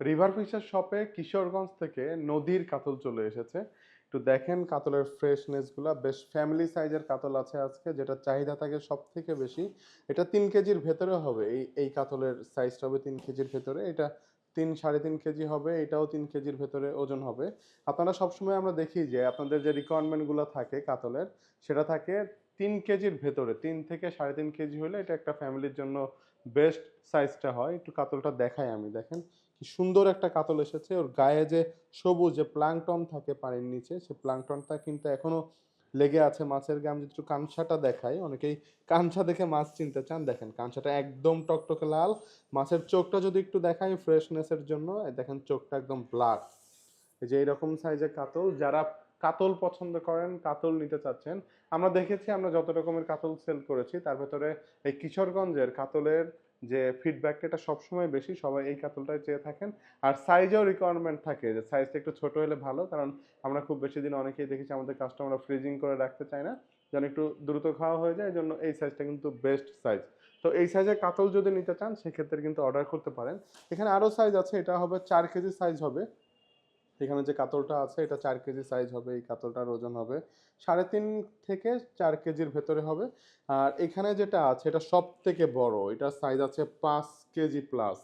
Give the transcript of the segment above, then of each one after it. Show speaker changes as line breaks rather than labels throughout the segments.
River fisher শপে কিশোরগঞ্জ থেকে নদীর কাতল চলে এসেছে। একটু দেখেন কাতলের ফ্রেশনেসগুলো বেশ ফ্যামিলি সাইজের কাতল আছে আজকে যেটা চাহিদা থাকে সব থেকে বেশি। এটা তিন কেজির ভেতরে হবে। এই এই কাতলের সাইজটা হবে তিন কেজির ভেতরে। এটা তিন, সাড়ে তিন কেজি হবে। এটাও তিন কেজির ভেতরে ওজন হবে। আপনারা সবসময় আমরা দেখি যে, আপনাদের যে রিকোয়ারমেন্টগুলো থাকে কাতলের, সেটা থাকে তিন কেজির ভেতরে, তিন থেকে সাড়ে তিন কেজি হলে এটা একটা ফ্যামিলির জন্য বেস্ট সাইজটা হয়। একটু কাতলটা দেখাই আমি, দেখেন। কি সুন্দর একটা কাতল এসেছে। ওর গায়ে যে সবুজ যে প্লাংটন থাকে পানির নিচে, সে প্লাংটনটা কিন্তু এখনও লেগে আছে মাছের গায়ে। আমি যদি একটু কাঁচাটা দেখাই, অনেকেই কাঁচা দেখে মাছ চিনতে চান। দেখেন কাঁচাটা একদম টকটকে লাল। মাছের চোখটা যদি একটু দেখাই ফ্রেশনেসের জন্য দেখেন চোখটা একদম ব্ল্যাক এই যে এইরকম সাইজের কাতল, যারা কাতল পছন্দ করেন, কাতল নিতে চাচ্ছেন। আমরা দেখেছি আমরা যত রকমের কাতল সেল করেছি, তার ভেতরে এই কিশোরগঞ্জের কাতলের যে ফিডব্যাকটা এটা সবসময় বেশি, সবাই এই কাতলটাই চেয়ে থাকেন। আর সাইজেও রিকোয়ারমেন্ট থাকে যে সাইজটা একটু ছোট হলে ভালো, কারণ আমরা খুব বেশি দিন অনেকেই দেখেছি আমাদের কাস্টমাররা ফ্রিজিং করে রাখতে চায় না, যেন একটু দ্রুত খাওয়া হয়ে যায় এই জন্য এই সাইজটা কিন্তু বেস্ট সাইজ তো এই সাইজের কাতল যদি নিতে চান, সেক্ষেত্রে কিন্তু অর্ডার করতে পারেন। এখানে আরও সাইজ আছে, এটা হবে চার কেজি সাইজ হবে। এখানে যে কাতলটা আছে, এটা চার কেজি সাইজ হবে, এই কাতলটার ওজন হবে। সাড়ে তিন থেকে চার কেজির ভেতরে হবে। আর এখানে যেটা আছে, এটা সব থেকে বড়, এটার সাইজ আছে পাঁচ কেজি প্লাস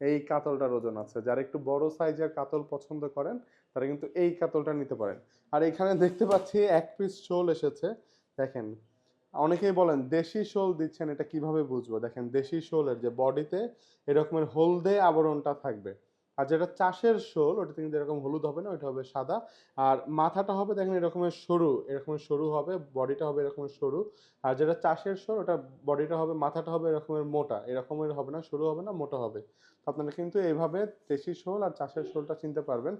এই কাতলটার ওজন আছে। যারা একটু বড় সাইজের কাতল পছন্দ করেন, তারা কিন্তু এই কাতলটা নিতে পারেন। আর এখানে দেখতে পাচ্ছি এক পিস শোল এসেছে। দেখেন, অনেকেই বলেন, দেশি শোল দিচ্ছেন, এটা কীভাবে বুঝব? দেখেন, দেশি শোলের যে বডিতে এরকমের হলদে আবরণটা থাকবে। আর যেটা চাষের শোল ওটা কিন্তু এরকম হলুদ হবে না ওটা হবে সাদা। আর মাথাটা হবে দেখেন এরকমের সরু এরকমের সরু হবে, বডিটা হবে এরকমের সরু। আর যেটা চাষের শোল, ওটা বডিটা হবে, মাথাটা হবে এরকমের মোটা এরকমের হবে না, সরু হবে না, মোটা হবে। তো আপনারা কিন্তু এইভাবে দেশি শোল আর চাষের শোলটা চিনতে পারবেন।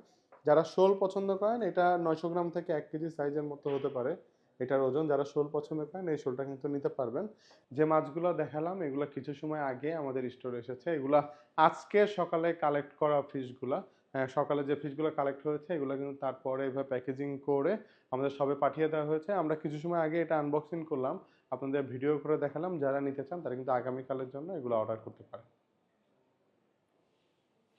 যারা শোল পছন্দ করেন, এটা নয়শো গ্রাম থেকে এক কেজি সাইজের মতো হতে পারে। এটার ওজন যারা শোল পছন্দ করেন এই শোলটা কিন্তু নিতে পারবেন। যে মাছগুলো দেখালাম এগুলো কিছু সময় আগে আমাদের স্টোরে এসেছে। এগুলা আজকে সকালে কালেক্ট করা ফিশগুলা হ্যাঁ, সকালে যে ফিশগুলো কালেক্ট হয়েছে এগুলো কিন্তু তারপরে এভাবে প্যাকেজিং করে আমাদের সবে পাঠিয়ে দেওয়া হয়েছে। আমরা কিছু সময় আগে এটা আনবক্সিং করলাম। আপনাদের ভিডিও করে দেখালাম। যারা নিতে চান তারা কিন্তু আগামীকালের জন্য এগুলো অর্ডার করতে পারেন।